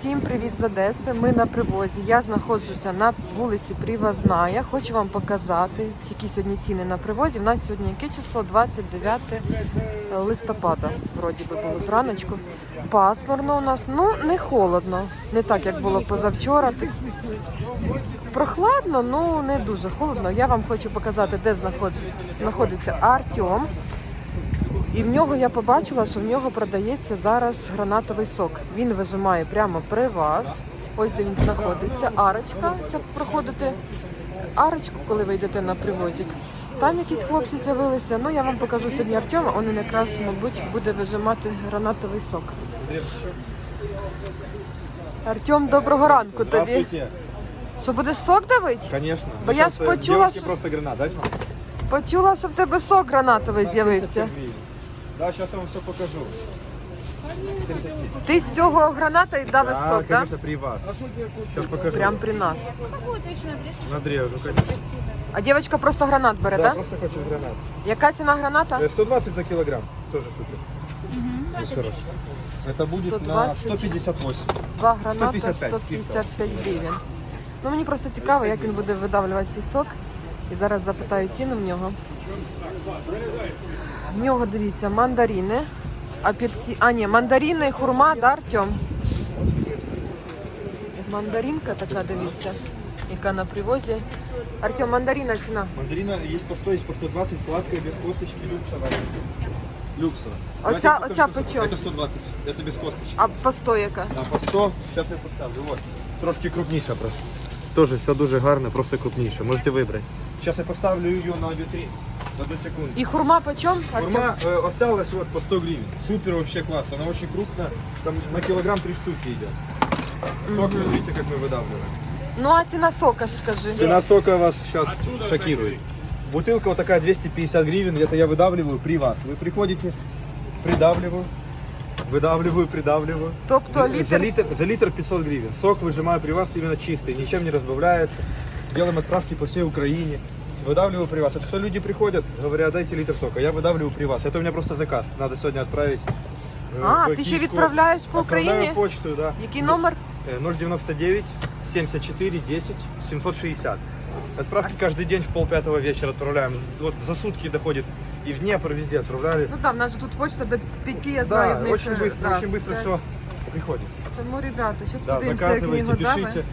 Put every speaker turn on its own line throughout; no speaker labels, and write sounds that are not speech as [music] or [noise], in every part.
Всім привіт з Одеси. Ми на привозі. Я знаходжуся на вулиці Привозна. Я хочу вам показати, які сьогодні ціни на привозі. У нас сьогодні яке число? 29 листопада. Вроді би було зраночку. Пасмурно у нас. Ну, не холодно. Не так, як було позавчора. Прохладно, ну не дуже холодно. Я вам хочу показати, де знаходиться, Артем. І в нього я побачила, що в нього продається зараз гранатовий сок. Він вижимає прямо при вас. Ось де він знаходиться. Арочка, це проходите арочку, коли ви йдете на привозик. Там якісь хлопці з'явилися. Ну я вам покажу сьогодні Артема. Він якраз, мабуть, буде вижимати гранатовий сок. Артем, доброго ранку тобі. Що буде сок давить?
Конечно.
Бо я ж почула, що-
просто гранат.
Почула, що в тебе сок гранатовий з'явився.
77 гривен. Да, сейчас я вам все покажу. 77.
Ти з цього граната і давиш
Да,
сок, так?
конечно, при вас. Сейчас покажу.
Прям при нас.
Надрежу, конечно.
А дівчинка просто гранат бере,
Да, просто хочу гранат.
Яка ціна граната?
Э, 120 за килограмм. Тоже супер. Здесь хорошо. Это будет
120.
на 158.
Два граната
155
155 гривень. Ну мені просто цікаво, як він буде видавлювати цей сок. І зараз запитаю ціну в нього. В нього дивіться мандарини, апельсі... А, ні, мандарини, хурма, да, Артем? Мандаринка така, дивіться, яка на привозі. Артем, мандарина ціна.
Мандарина есть по 100, есть по 120, сладкая, без косточки, люксовая. Люксовая.
Оця-
Давайте покажу,
оця почем?
Это 120, это без косточки.
А по 100 яка?
Да, по 100. Сейчас я поставлю. Вот. Трошки крупніша просто. Тоже все дуже гарно, просто крупніше. Можете вибрати. Зараз я поставлю її на вітрі. За 2 секунди.
І хурма по чому? Артем?
Форма э, осталась вот по 100 гривен. Супер вообще класс. Она очень крупная. Там на килограмм 3 штуки идет. Сок, смотрите, как мы выдавливаем.
Ну а ціна сока ж скажи.
Цена сока вас сейчас шокирует. Бутылка вот такая 250 гривен. Это я выдавливаю при вас. Вы приходите, придавливаю. Выдавливаю, придавливаю.
Тобто
За
літр
литр, за литр 500 гривен. Сок выжимаю при вас именно чистый, ничем не разбавляется. Делаем отправки по всей Украине. Выдавливаю при вас. Это кто люди приходят, говорят, дайте литр сока. Я выдавливаю при вас. Это у меня просто заказ. Надо сегодня отправить. э,
А,
в
ти ще
Киевскую-
відправляєш по
Отправляю
Україні?
почту, да.
Який номер?
Э, 099 74 10 760. Отправки каждый день в полпятого вечера отправляем. Вот за сутки доходит и в Днепр везде отправляли.
Ну так, в нас же тут почта до п'яти, я знаю, в
Да,
них
очень
е,
быстро,
да,
очень быстро
п'ять.
все приходит.
Тому, ребята, зараз
Да,
подивимося, як
заказывайте,
його дали.
пишите.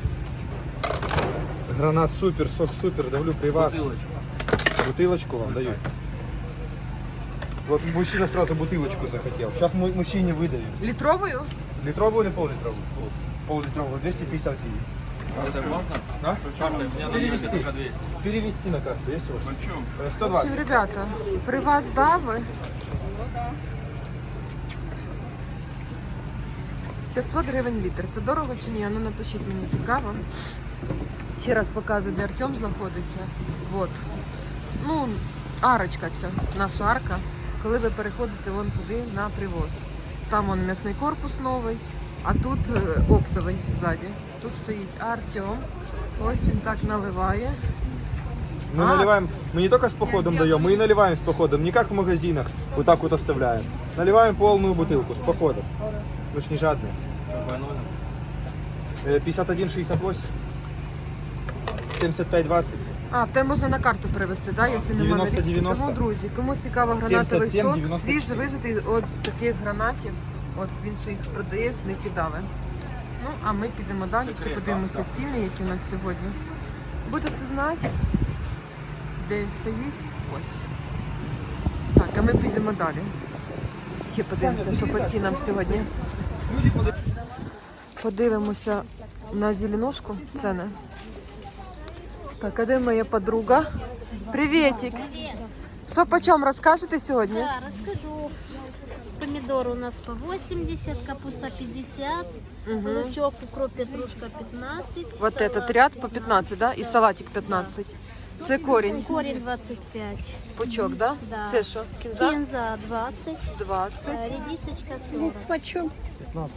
Гранат супер, сок супер, давлю при вас. Бутылочку вам даю. Вот мужчина сразу бутылочку захотел. Сейчас мы мужчине выдавим.
Літровою?
Литровую или пол-литровую? Пол-литровую, 250 гривен. А? Перевести. Перевести на карту, есть у вас? Э,
В
120.
общем, ребята, при вас дави. 500 гривень літр. Це дорого чи ні? Ну напишіть мені цікаво. Ще раз показую, де Артем знаходиться. От. Ну, арочка ця, наша арка. Коли ви переходите вон туди на привоз. Там вон м'ясний корпус новий, а тут е, оптовий ззаді. Тут стоїть Артем. Ось він так наливає.
Мы
А.
наливаем, мы не только с походом даем, мы и наливаем с походом, не как в магазинах, вот так вот оставляем. Наливаем полную бутылку с походом. Вы ж не жадные. Э, 51,68. 75,20.
А, в те можна на карту перевести, да, якщо немає
90,
налічки.
90.
Тому, друзі, кому цікаво гранатовий
77,
сок,
94.
свіжий вижитий от з таких гранатів. От він ще їх продає, з них і дави. Ну, а ми підемо далі, ще подивимося ціни, які у нас сьогодні. Будете знати, де він стоїть. Ось. Так, а ми підемо далі. Ще подивимося, що по цінам сьогодні. Подивимося на зеленушку ціни. Так, а де моя подруга? Приветик. Що по чому розкажете сьогодні?
Да, расскажу. Помидоры у нас по 80, капуста 50, лучок, укроп, петрушка 15.
Вот
салат.
этот ряд по 15, да? І салатик 15. Це корінь.
Корень 25.
Пучок, да?
Да.
Це що? Кінза?
Кинза 20.
20.
а, Редисочка 40.
Пучок?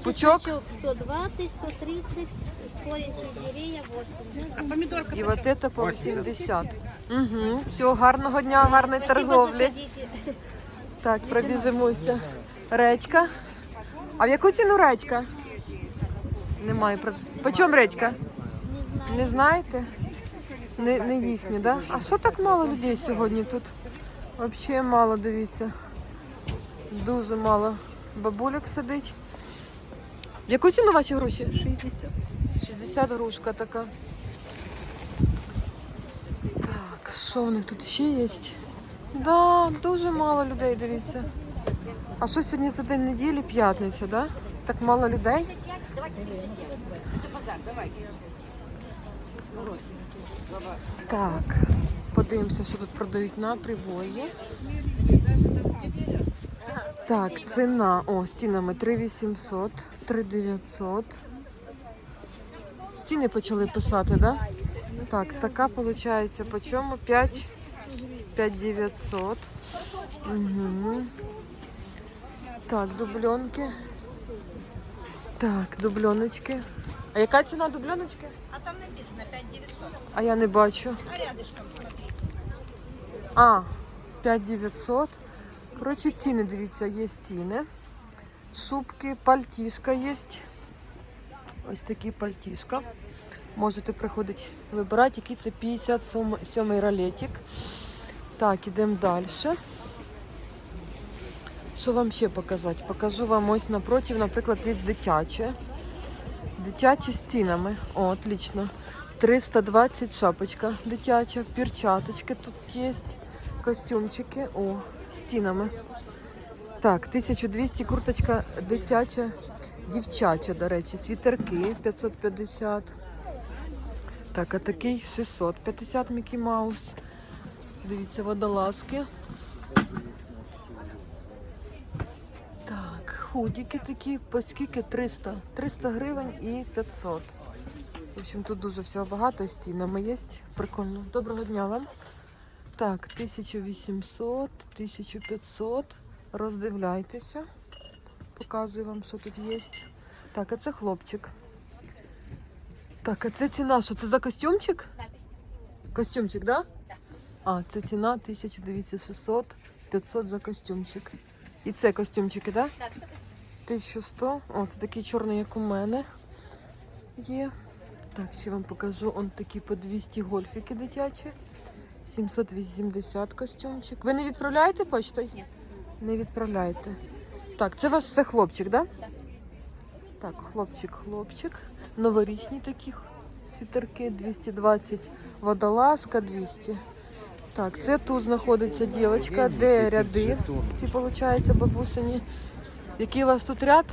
Чесночок 120, 130. Корень сельдерея 80.
І вот это по 80. Угу. Всього гарного дня, гарної торговлі. Так, пробіжимося. Редька. А в яку ціну редька? Немає. По чому редька?
Не.
Не знаєте? Не, не їхні, да? А що так мало людей сьогодні тут? Взагалі мало, дивіться. Дуже мало бабулек сидить. В яку ціну ваші гроші?
60.
60 грушка така. Так, що в них тут ще є? Да, дуже мало людей, дивіться. А що сьогодні за день неділі, п'ятниця, да? Так мало людей? Так, подивимося, що тут продають на привозі. Так, ціна. О, з цінами 3800, 3900. Ціни почали писати, да? Так, така виходить, по чому? 5, 5900. Угу. Так, дубльонки. Так, дубльоночки. А яка ціна дубльоночки?
А там написано 5900.
А я не бачу.
А рядышком смотри.
А, 5900. Коротше, ціни, дивіться, є ціни. Шубки, пальтішка є. Ось такі пальтішка. Можете приходити вибирати, який це 57 ролетик. Так, ідемо далі. Що вам ще показати? Покажу вам ось напротив, наприклад, є дитяче. Дитячі з цінами. О, отлично. 320 шапочка дитяча, перчаточки тут є, костюмчики. О, з цінами. Так, 1200 курточка дитяча, дівчача, до речі, світерки 550. Так, а такий 650 Мікі Маус. Дивіться, водолазки. Так, худіки такі, по скільки 300? 300 гривень і 500. В общем, тут дуже всього багато з цінами є. Прикольно. Доброго дня вам. Так, 1800, 1500. Роздивляйтеся. Показую вам, що тут є. Так, а це хлопчик. Так, а це ціна, що це за костюмчик? Костюмчик, да? А, це ціна 1900, 500 за костюмчик. І це костюмчики, да? 1100. О, це такий чорний, як у мене є. Так, ще вам покажу. Он такі по 200 гольфики дитячі. 780 костюмчик. Ви не відправляєте почтою?
Ні.
Не відправляєте. Так, це у вас все хлопчик, да? Так, хлопчик, хлопчик. Новорічні такі світерки 220. Водолазка 200. Так, це тут знаходиться дівчинка. Де ряди? Ці, виходить, бабусині. Який у вас тут ряд?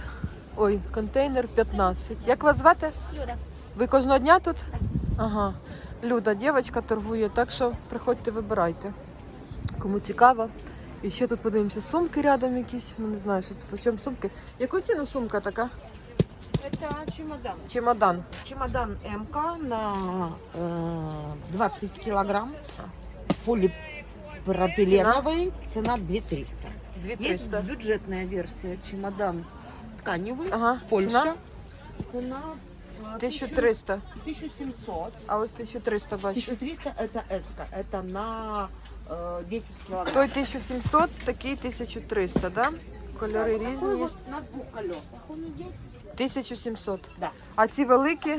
Ой, контейнер 15. Як вас звати?
Люда.
Ви кожного дня тут? Ага. Люда, дівчинка торгує, так що приходьте, вибирайте. Кому цікаво. І ще тут подивимося, сумки рядом якісь. Ну не знаю, що тут по чому сумки. Яку ціну сумка така?
Это чемодан.
Чемодан.
Чемодан МК на э, 20 килограмм. Полипропиленовый. Цена 2300. Есть
2300.
бюджетная версия. Чемодан тканевый.
Ага.
Польша.
Ціна?
Цена э,
1300.
1700.
А ось 1300 бачу.
1300 это эска. Это на э, 10 килограмм.
Той 1700, такий 1300, да? Кольори
Такой
різні є.
вот на двух колесах он идет.
1700.
Да.
А ці великі?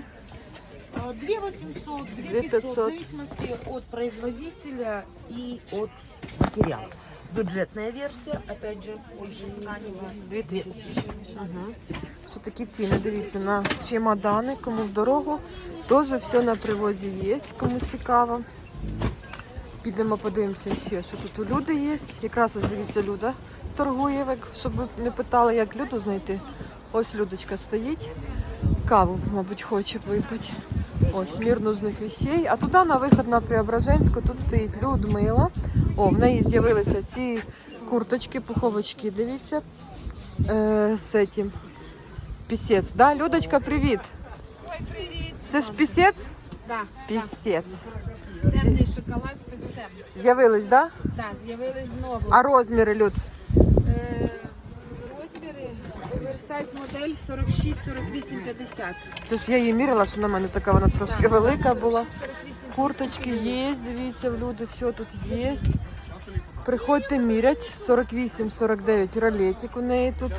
А, 2800,
2500.
2500, в зависимости от производителя и от материала. Бюджетная версия, опять же, Польша тканевая.
2000. Угу. Що такі ціни, дивіться, на чемодани, кому в дорогу. Теж все на привозі є, кому цікаво. Підемо подивимося ще, що тут у люди є. Якраз ось дивіться, Люда торгує, щоб ви не питали, як Люду знайти. Ось Людочка стоїть. Каву, мабуть, хоче випити. Ось мір нужних вещей. А туди на вихід на Преображенську тут стоїть Людмила. О, в неї з'явилися ці курточки, пуховочки. Дивіться. Е, з цим. Пісець. Да? Людочка, привіт.
Ой, привіт!
Це ж пісець?
Да,
Пісець.
Темний шоколад з пестем.
З'явились, да?
Да, з'явились знову.
А розміри, Люд?
Е, розміри оверсайз модель 46, 48, 50.
Це ж я її мірила, що на мене така вона трошки велика була.
48,
Курточки є, дивіться, люди, все тут є. Приходьте мірять. 48-49 ролетик у неї тут.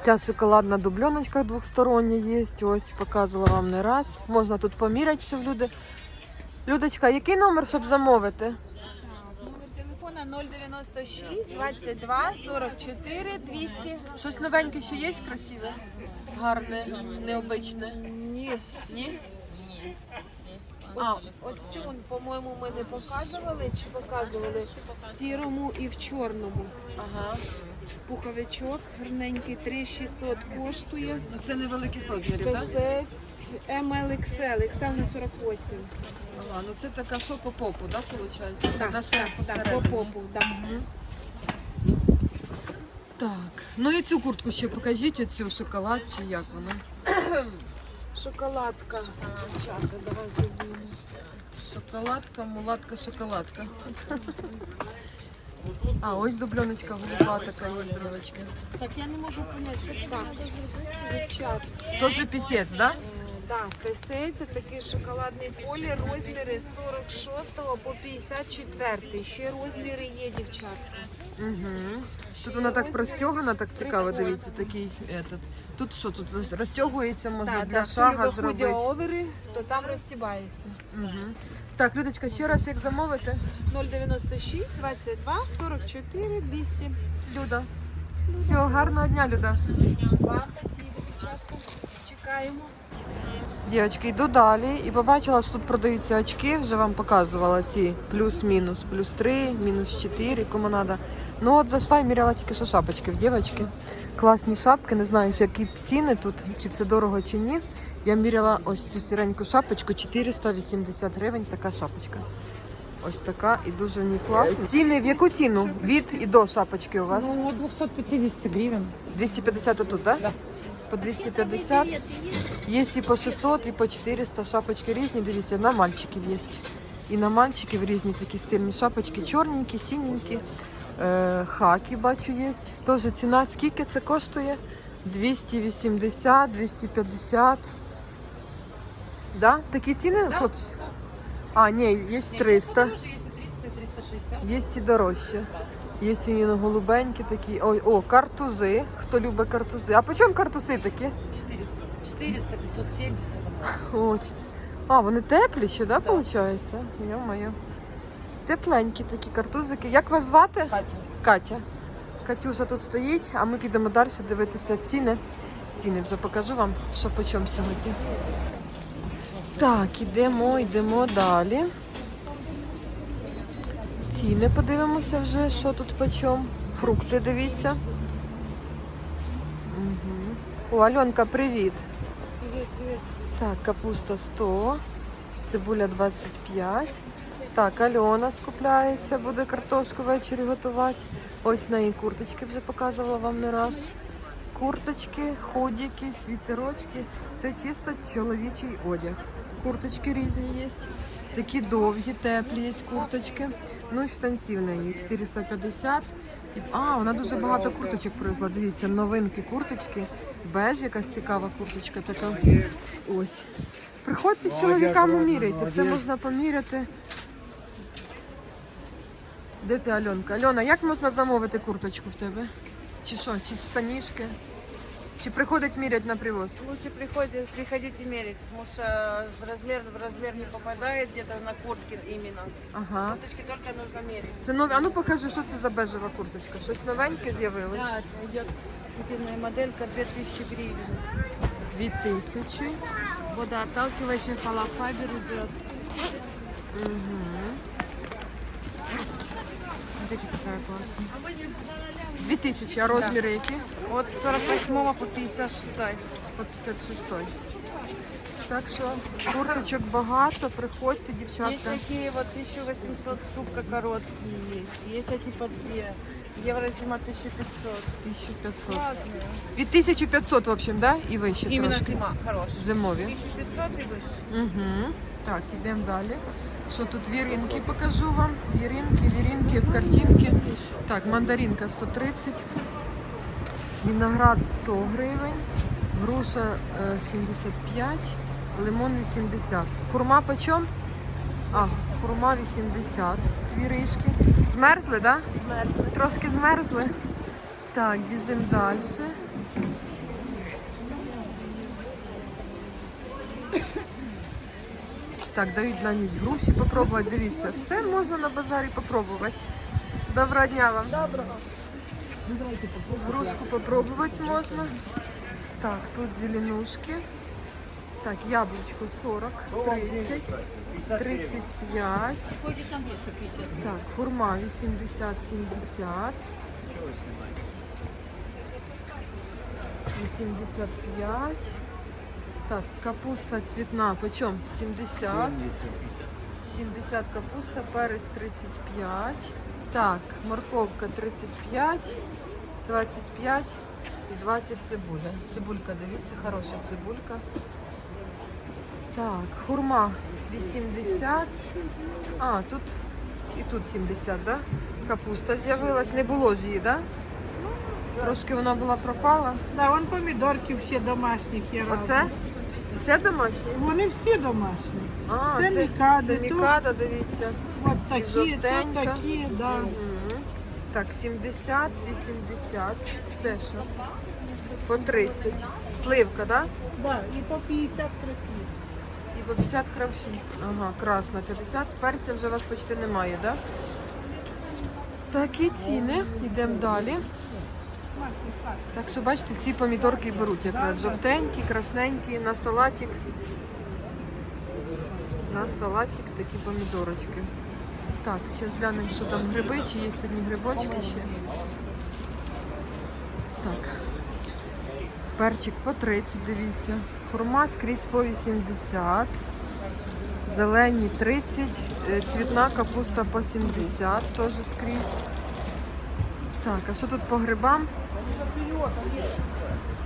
Ця шоколадна дубленочка двохстороння є. Ось показувала вам не раз. Можна тут поміряти все в люди. Людочка, який номер, щоб замовити?
Номер телефона 096 22 44 200.
Щось новеньке ще є красиве? Гарне, необичне.
Ні.
Ні? А,
Оцю, по-моєму, ми не показували чи показували в сірому і в чорному.
ага.
Пуховичок гарненький, 3600 коштує.
Це невеликих розмірів, так?
Песець MLXL, XL на 48.
Ага, ну це така що по попу, так, виходить?
Так, так, так, по попу. Так.
Так, ну і цю куртку ще покажіть, оцю шоколад чи як вона? [clears throat]
Шоколадка. Дівчатка, давайте знімемо.
Шоколадка, мулатка, шоколадка. [laughs] А, ось дубленочка голуба така є.
Так, я не можу поняти, що так. Дівчат.
Тоже пісець, да?
Так, песець, це такий шоколадний колір, розміри 46 по 54. Ще розміри є, дівчатка.
Угу. Тут вона так простягана, так цікаво, дивіться, такий этот. Тут що, тут зас- розтягується, можна для шага
любить худі
зробити.
овери, то там розтібається.
Угу. Так, Людочка, ще раз як замовити?
096 22 44 200.
Люда. Всього гарного дня, Людаш.
Вам спасибо, дівчатка. Чекаємо.
Дівчатки, йду далі і побачила, що тут продаються очки. Вже вам показувала ці плюс-мінус, плюс 3, мінус 4, кому треба. Ну от зайшла і міряла тільки що шапочки в дівчатки. Класні шапки, не знаю, які ціни тут, чи це дорого, чи ні. Я міряла ось цю сіреньку шапочку, 480 гривень така шапочка. Ось така і дуже в ній класна. Ціни в яку ціну? Від і до шапочки у вас?
Ну, от 250 гривен.
250 тут, да?
Да.
По 250. Є і по 600, і по 400 шапочки різні. Дивіться, на мальчиків є. І на мальчиків різні такі стильні шапочки, чорненькі, синенькі. Е, хаки бачу є. Теж ціна скільки це коштує? 280, 250. Да? Такі ціни, хлопці? А, ні, є 300.
Є 300, 360.
Є і дорожче. Є і голубенькі такі. Ой, о, картузи. Хто любить картузи? А по чому картузи такі?
400, 400, 570.
О, а, вони теплі ще, да, виходить? Йо-моє. Тепленькі такі картузики. Як вас звати?
Катя.
Катя. Катюша тут стоїть, а ми підемо далі дивитися ціни. Ціни вже покажу вам, що по чому сьогодні. Так, ідемо, йдемо далі. Ціни подивимося вже, що тут по чому. Фрукти дивіться. Угу. О, Альонка, привіт. Так, капуста 100, цибуля 25. Так, Альона скупляється, буде картошку ввечері готувати. Ось на її курточки вже показувала вам не раз. Курточки, ходики, світерочки. Це чисто чоловічий одяг. Курточки різні є. Такі довгі, теплі є курточки. Ну і штанці в неї 450. А, вона дуже багато курточок привезла. Дивіться, новинки курточки. Беж, якась цікава курточка така. Ось. Приходьте з чоловіками міряйте, все можна поміряти. Де ти, Альонка? Альона, як можна замовити курточку в тебе? Чи що, чи штанішки? Чи приходить мірять на привоз?
Лучше приходите, приходите мерить, потому что в размер, в размер не попадает где-то на куртке именно.
Ага.
Курточки только нужно мерить.
Це нові. А ну покажи, що це за бежева курточка. Щось новеньке з'явилось?
Да, это идет купленная моделька 2000 гривен.
Дві тисячі.
Водоотталкивающий холофабер идет. Смотрите, какая классная.
Дві тисячі, а розміри які?
От 48 по 56.
По 56. Так що курточок багато, приходьте,
Есть
дівчатка.
такие вот 1800 шубка короткие есть. Есть эти по 2. Еврозима 1500.
1500.
Разные.
Від 1500, в общем, да? І вище
Именно
трошки.
зима хорошая.
Зимові.
1500 и выше.
Угу. Так, йдемо далі. Що тут віринки покажу вам. Віринки, віринки, картинки. Так, мандаринка 130, виноград 100 гривень, груша е, 75, лимон 80. Хурма почем? А, хурма 80. Віришки. Змерзли, так? Да? Змерзли. Трошки змерзли. Так, біжимо далі. Так, дають навіть груші попробувати. Дивіться, все можна на базарі попробувати. Доброго дня вам. Доброго. Грушку попробувати можна. Так, тут зеленушки. Так, яблучко 40, 30, 35. Так, хурма 80, 70. 85. Так, капуста цвітна, почем? 70. 70 капуста, перець 35. Так, морковка 35, 25 і 20 цибуля. Цибулька, дивіться, хороша цибулька. Так, хурма 80. А, тут і тут 70, да? Капуста з'явилась, не було ж її, да? Трошки вона була пропала.
Да, вон помідорки всі домашні є.
Оце? Це домашнє?
Вони всі домашні.
А,
Це мікади,
Це
тут-
дивіться.
От такі, тут такі, да.
Мгм. Так, 70, 80. Це що? По 30. Сливка, да?
да. І по 50 красні.
І по 50 кравшин. Ага, красна 50. Перця вже у вас почти немає, да? Такі ціни. Йдемо далі. Так що бачите, ці помідорки беруть якраз жовтенькі, красненькі, на салатик. На салатик такі помідорочки. Так, зараз глянемо, що там гриби, чи є сьогодні грибочки ще. Так. Перчик по 30, дивіться. Хурма скрізь по 80. Зелені 30, е, цвітна капуста по 70, теж скрізь. Так, а що тут по грибам?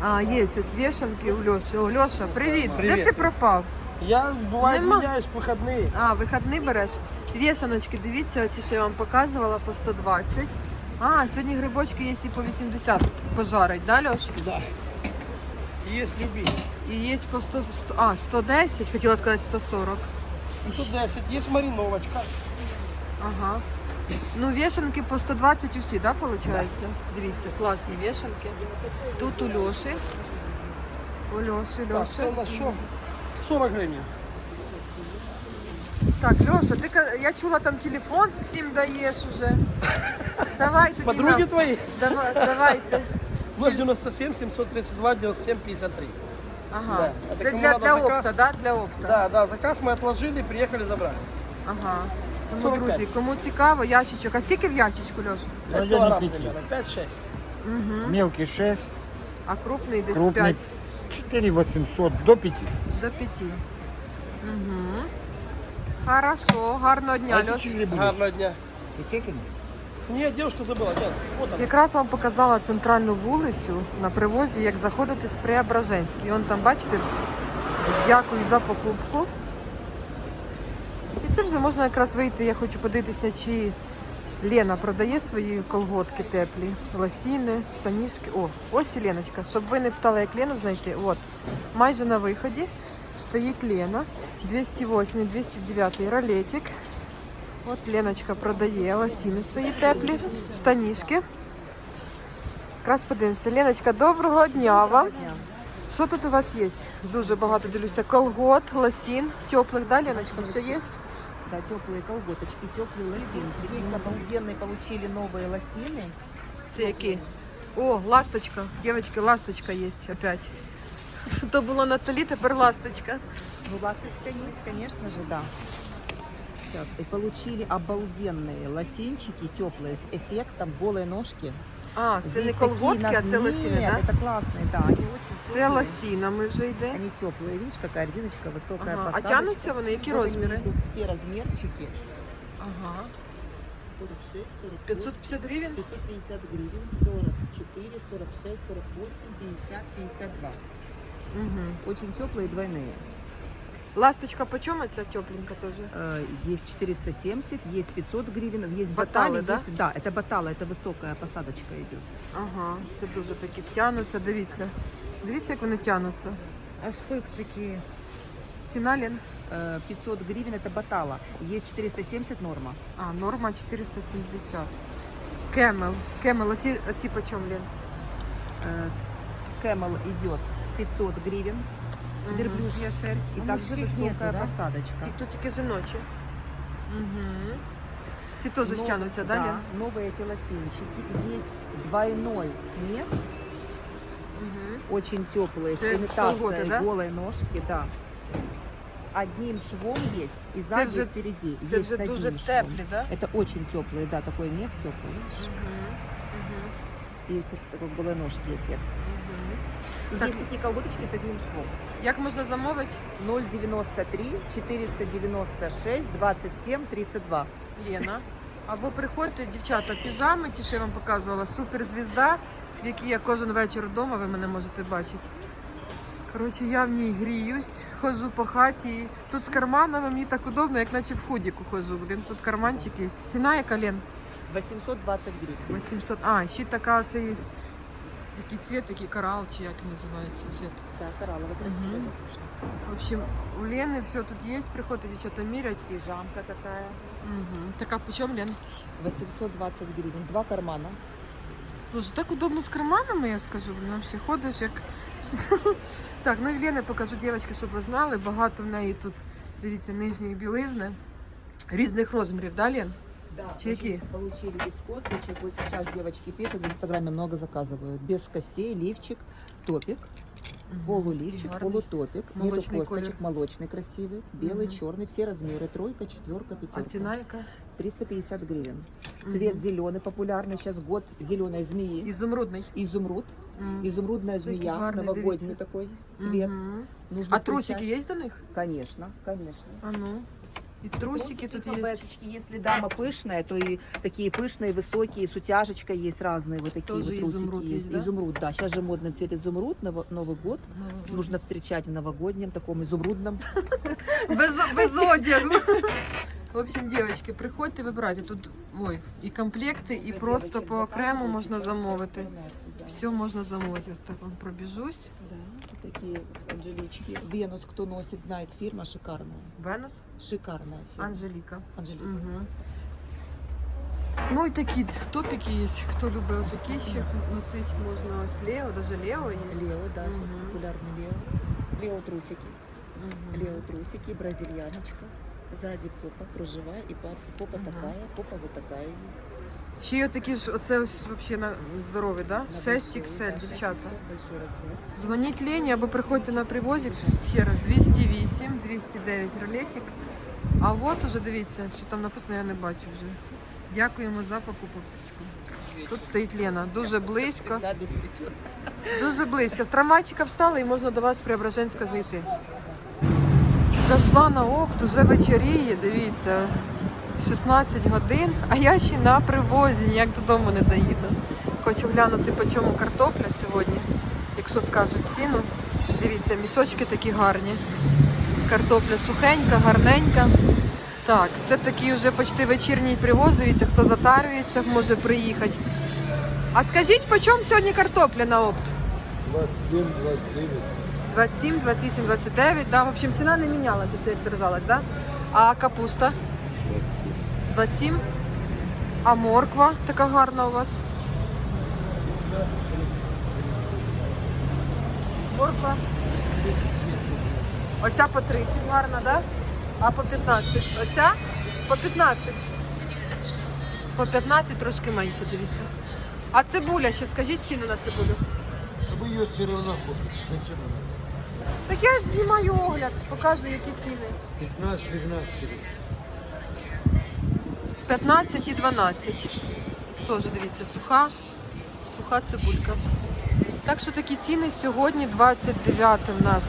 А, є ось вішанки у Льоші. О, Льоша, привіт. Де
Привіт.
ти пропав?
Я бывает
Нема.
меняюсь в выходные.
А, вихідний береш? Вішаночки, дивіться, ті, що я вам показувала, по 120. А, сьогодні грибочки є і по 80 пожарить, да, Льош?
Да. Есть любить.
І є по 100, 100 а, 110, хотіла сказати 140.
110, есть мариновочка.
Ага. Ну, вішанки по 120 усі, да, виходить? Дивіться, класні вішанки. Тут у Льоші. У Льоші,
Так,
Льоші.
це на що? 40 гривен.
Так, Льоша, ти ка- я чула там телефон всім даєш уже. Давайте тоді
Подруги
нам.
твои?
Дава- давайте.
097 732 97 53.
Ага.
Да. Это
Це
кому
для,
надо
для
заказ?
опта, да? Для опта.
Да, да, заказ мы отложили, приехали, забрали.
Ага. Тому,
45.
друзі, кому цікаво, ящичок. А скільки в ящичку, Льоша?
5 килограмм примерно, 5-6.
Угу.
Мелкий 6,
А крупний десь
крупный
5
4 800 до 5.
до 5. Угу. Хорошо, гарного дня,
А это
Льош.
чили будут?
Гарного дня.
Действительно?
Нет, девушка забыла, Ден. Вот она.
Якраз вам показала центральну вулицю на привозі, як заходити з Преображенський. І он там, бачите, дякую за покупку. Це вже можна якраз вийти. Я хочу подивитися, чи Лена продає свої колготки теплі, лосіни, штанішки. О, ось і Леночка. Щоб ви не питали, як Лену знайти. От, майже на виході стоїть Лена. 208, 209 ролетик. От Леночка продає лосіни свої теплі, штанішки. Якраз подивимося. Леночка, доброго дня вам. Що тут у вас є? Дуже багато дивлюся. Колгот, лосін, теплих, да, Леночка? Все є?
Да, теплые колготочки, теплые лосинки. Есть обалденные, получили новые лосины.
Це які? О, ласточка. Дівчатки, ласточка є опять. [laughs] То було Наталі, тепер ласточка.
Ну, ласточка есть, конечно же, да. Сейчас. И получили обалденные лосинчики теплые с эффектом голой ножки.
А, це не
Здесь такие
колготки, а
на-
це лосіни,
Нет,
да?
это классные, да. Они очень
Це
теплые.
лосіна, ми вже йде.
Они теплые. Видишь, какая резиночка, высокая
Ага. А
посадочка.
тянуться вони? Які
Вот они
розміри?
идут, все размерчики.
Ага.
46, 48,
550 гривень?
550 гривен, 44, 46, 48, 50, 52.
Угу.
Очень теплые двойные.
Ласточка почем ця тепленька теж?
Э, Есть 470, есть 500 гривен, есть
Баталы,
баталы,
да?
есть- да, это баталы, это высокая посадочка идет.
Ага, це дуже такі тянуться, дивіться. Дивіться, як вони тянуться.
А сколько такие?
Ціна Лен?
500 гривен это батала. Есть 470 норма.
А, норма 470. Кемел. Кемел, оці, оці почем, Лен?
Э, Camel идет 500 гривен.
Мгм.
верблюжья шерсть и
А
также
мужских
высокая
нету, да?
посадочка.
Ці тут тільки жіночі. Угу. Ці теж
Но-
стягнуться, да, Лен?
Да, новые эти лосинчики. Есть двойной мех,
Угу.
очень теплые, с
Это
имитацией
колготы, да?
голой ножки, да. С одним швом есть, и сзади,
же-
и впереди.
Це
есть
вже
с
дуже
одним швом.
теплі, да?
Это очень теплый, да, такой мех теплый. видишь?
Угу.
И эффект такой голой ножки эффект. И
Так.
есть такие колготочки с одним швом.
Як можна замовити?
093 496 27 32.
Лена. Або приходьте, дівчата, піжами, ті, що я вам показувала, суперзвізда, в якій я кожен вечір вдома, ви мене можете бачити. Коротше, я в ній гріюсь, ходжу по хаті. Тут з карманами мені так удобно, як наче в худіку ходжу. Блін, тут карманчик є. Ціна яка, Лен?
820 гривен.
800. А, ще така це є. Який цвіт, який корал, чи як називається цвіт.
Да, коралловый красивый.
Мгм. В общем, у Лены все тут есть, приходите что-то мерять.
Пижамка такая.
Угу. Так а почем, Лен?
820 гривен. Два кармана.
Боже, так удобно з карманами, я скажу, блін, всі ходиш як. так, ну і Лені покажу дівчатки, щоб ви знали. Багато в неї тут, дивіться, нижньої білизни. Різних розмірів, да, Лен?
Да,
Чеки.
Получили без косточек. Вот сейчас девочки пишут, в инстаграме много заказывают. Без костей, лифчик, топик, полулифчик,
Гарний.
полутопик.
Молочный
Нету косточек,
колер.
молочный красивый, белый,
Мгм.
черный, все размеры. Тройка, четверка,
А
пятерка.
ціна яка?
350 гривен. Цвет зеленый, популярный сейчас год зеленой змеи.
Ізумрудний.
Изумруд,
М.
изумрудная
Такий
змея,
гарний,
новогодний
дивіться.
такой цвет.
Мгм.
Нужно
А трусики
встречать.
є до них?
Конечно, конечно.
А ну. І трусики тут є.
бабочки. Если дама пышная, то и такие пышные, высокие, с утяжечкой есть разные вот такие
Тоже
вот трусики
изумруд есть, да?
Изумруд, да. Сейчас же модный цвет изумруд, Ново- Новый год. Нужно встречать в новогоднем таком изумрудном. [laughs]
Без, без одягу. В общем, девочки, приходьте вибирайте. Тут ой, і комплекти, і просто по окремо можна замовити. Все можна замовити. От так вам пробіжусь.
Да, вот такие анжелички. Венус, кто носит, знает, фирма шикарная.
Венус,
Шикарная фирма.
Анжеліка.
Анжелика.
Угу. Ну і такі топіки є. Хто любить такі ще носити, можна ось Лео, навіть Лео є.
Лео, да, сейчас
Мгм.
популярный Лео. Лео трусики.
Мгм.
Лео трусики, бразильяночка. Сзади попа, кружева, и пап- попа
Мгм.
такая, попа вот такая есть.
Ще є такі ж, оце ось взагалі на здорові, да?
На
6 XL, дівчата.
6XL, Большой размер.
Дзвоніть Лені або приходьте на привозик ще раз 208, 209 ролетик. А от уже дивіться, що там написано, я не бачу вже. Дякуємо за покупку. Тут стоїть Лена, дуже близько, дуже близько. З трамвайчика встала і можна до вас з Преображенська зайти. Зайшла на опт, уже вечоріє, дивіться, 16 годин, а я ще на привозі, ніяк додому не доїду. Хочу глянути, по чому картопля сьогодні, якщо скажуть ціну. Дивіться, мішочки такі гарні. Картопля сухенька, гарненька. Так, це такий вже почти вечірній привоз. Дивіться, хто затарюється, може приїхати. А скажіть, по чому сьогодні картопля на опт?
27, 29.
27, 28, 29. Да, в общем, ціна не мінялася, це як держалась, да? А капуста? 27. А морква така гарна у вас? Морква. Оця по 30 гарна, да? А по 15. Оця по 15. По 15 трошки менше, дивіться. А цибуля ще скажіть ціну на цибулю.
Вы ее все равно купите. Зачем она?
Так я знімаю огляд, показую, які ціни.
15, 12 гривен.
15 і 12. Теж дивіться, суха, суха цибулька. Так що такі ціни сьогодні, 29 у нас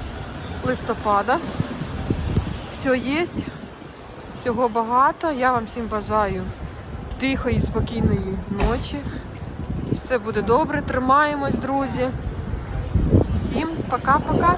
листопада. Все є, всього багато. Я вам всім бажаю тихої, спокійної ночі. Все буде добре, тримаємось, друзі. Всім пока-пока.